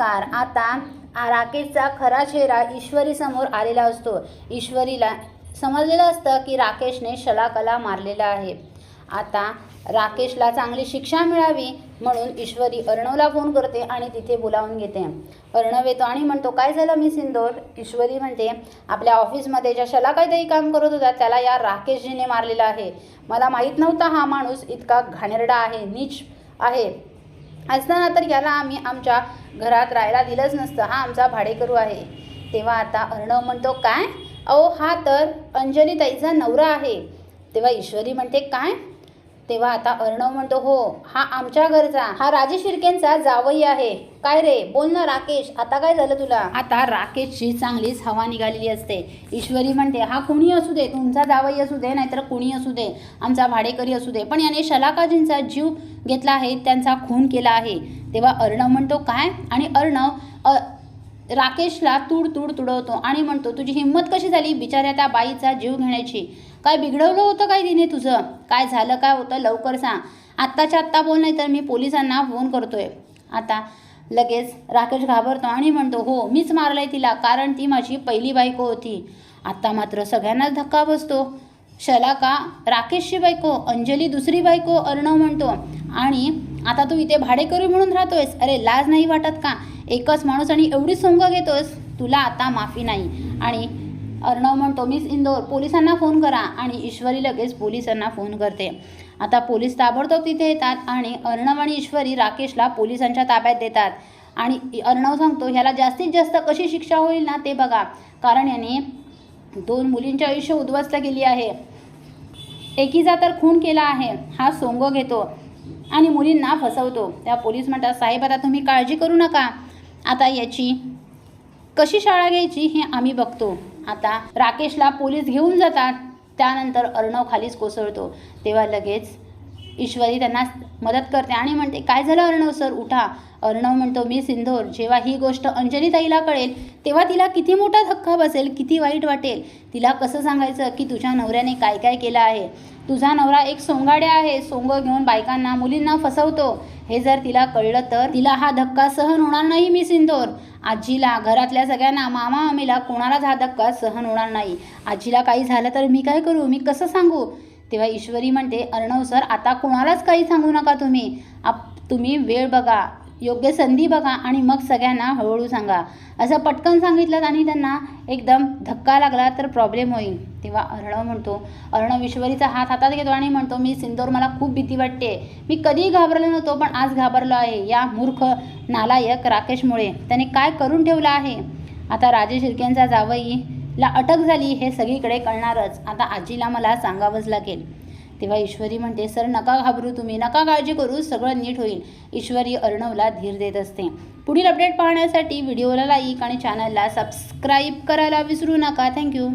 नमस्कार. आता राकेशचा खरा चेहरा ईश्वरीसमोर आलेला असतो. ईश्वरीला समजलेलं असतं की राकेशने शलाकला मारलेला आहे. आता राकेशला चांगली शिक्षा मिळावी म्हणून ईश्वरी अर्णवला फोन करते आणि तिथे बोलावून घेते. अर्णव येतो आणि म्हणतो काय झालं मी सिंदोर ईश्वरी म्हणते आपल्या ऑफिसमध्ये ज्या शलाकाईतही काम करत होता त्याला या राकेशजीने मारलेला आहे. मला माहीत नव्हता हा माणूस इतका घाणेरडा आहे नीच आहे. असताना तर याला आम्ही आमच्या घरात राहायला दिलंच नसतं. हा आमचा भाडेकरू आहे. तेव्हा आता अर्णव म्हणतो काय? अहो हा तर अंजली ताईचा नवरा आहे. तेव्हा ईश्वरी म्हणते काय? तेव्हा आता अर्णव म्हणतो हो हा आमच्या घरचा हा राजेश शिर्केंचा जावई आहे. काय रे? बोल ना राकेश आता काय झालं तुला? आता राकेशची चांगलीच हवा निघालेली असते. ईश्वरी म्हणते हा कुणी असू दे तुमचा जावई असू दे नाहीतर कुणी असू दे आमचा भाडेकरी असू दे. पण याने शलाकाजींचा जीव घेतला आहे त्यांचा खून केला आहे. तेव्हा अर्णव म्हणतो काय? आणि अर्णव राकेशला तूड तूड तुडवतो आणि म्हणतो तुझी हिंमत कशी झाली बिचाऱ्या त्या बाईचा जीव घेण्याची? काय बिघडवलं होतं काय तिने तुझं? काय झालं काय होतं? लवकर सांग. आत्ताच्या आत्ता बोल नाही तर मी पोलिसांना फोन करतोय. आता लगेच राकेश घाबरतो आणि म्हणतो हो मीच मारलंय तिला कारण ती माझी पहिली बायको होती. आत्ता मात्र सगळ्यांनाच धक्का बसतो. शलाका राकेशची बायको? अंजली दुसरी बायको? अर्णव म्हणतो. आणि आता तू इथे भाडेकरी म्हणून राहतोयस? अरे लाज नाही वाटत का? एकच माणूस आणि एवढी सोंग घेतोस तुला आता माफी नाही. आणि अर्णव म्हणतो मीच इंदोर पोलिसांना फोन करा. आणि ईश्वरी लगेच पोलिसांना फोन करते. आता पोलीस ताबडतोब तिथे येतात आणि अर्णव आणि ईश्वरी राकेशला पोलिसांच्या ताब्यात देतात. आणि अर्णव सांगतो ह्याला जास्तीत जास्त कशी शिक्षा होईल ना ते बघा. कारण याने दोन मुलींचे आयुष्य उद्ध्वस्त केली आहे. एकीचा तर खून केला आहे. हा सोंग घेतो आणि मुलींना फसवतो. त्या पोलीस म्हणतात साहेब आता तुम्ही काळजी करू नका. आता याची कशी शाळा घ्यायची हे आम्ही बघतो. आता राकेशला पोलीस घेऊन जातात. त्यानंतर अर्णव खालीच कोसळतो. तेव्हा लगेच ईश्वरी त्यांना मदत करते आणि म्हणते काय झालं अर्णव सर? उठा. अर्णव म्हणतो मी सिंधोर जेव्हा ही गोष्ट अंजली ताईला कळेल तेव्हा तिला किती मोठा धक्का बसेल किती वाईट वाटेल. तिला कसं सांगायचं की तुझ्या नवऱ्याने काय काय केलं आहे? तुझा नवरा एक सोंगाड्या आहे. सोंग घेऊन बायकांना मुलींना फसवतो. हे जर तिला कळलं तर तिला हा धक्का सहन होणार नाही मी सिंदोर. आजीला घरातल्या सगळ्यांना मामा मामीला कोणालाच हा धक्का सहन होणार नाही. आजीला काही झालं तर मी काय करू? मी कसं सांगू? तेव्हा ईश्वरी म्हणते अर्णव सर आता कोणालाच काही सांगू नका तुम्ही. आप तुम्ही वेळ बघा. योग्य संधी बघा आणि मग सगळ्यांना हळूहळू सांगा. असं पटकन सांगितलं आणि त्यांना एकदम धक्का लागला तर प्रॉब्लेम होईल. तेव्हा अर्णव म्हणतो अर्णव विश्वरीचा हात हातात घेतो आणि म्हणतो मी सिंदोर मला खूप भीती वाटते. मी कधीही घाबरलो नव्हतो पण आज घाबरलो आहे. या मूर्ख नालायक राकेशमुळे त्याने काय करून ठेवलं आहे? आता राजेश शिर्केंचा जावईला अटक झाली हे सगळीकडे कळणारच. आता आजीला मला सांगावंच लागेल. तेव्हा ईश्वरी म्हणते सर नका घाबरू तुम्ही नका काळजी करू सगळं नीट होईल. ईश्वरी अर्णवला धीर देत असते. पुढील अपडेट पाहण्यासाठी व्हिडिओला लाईक आणि चॅनलला सबस्क्राईब करायला विसरू नका. थँक्यू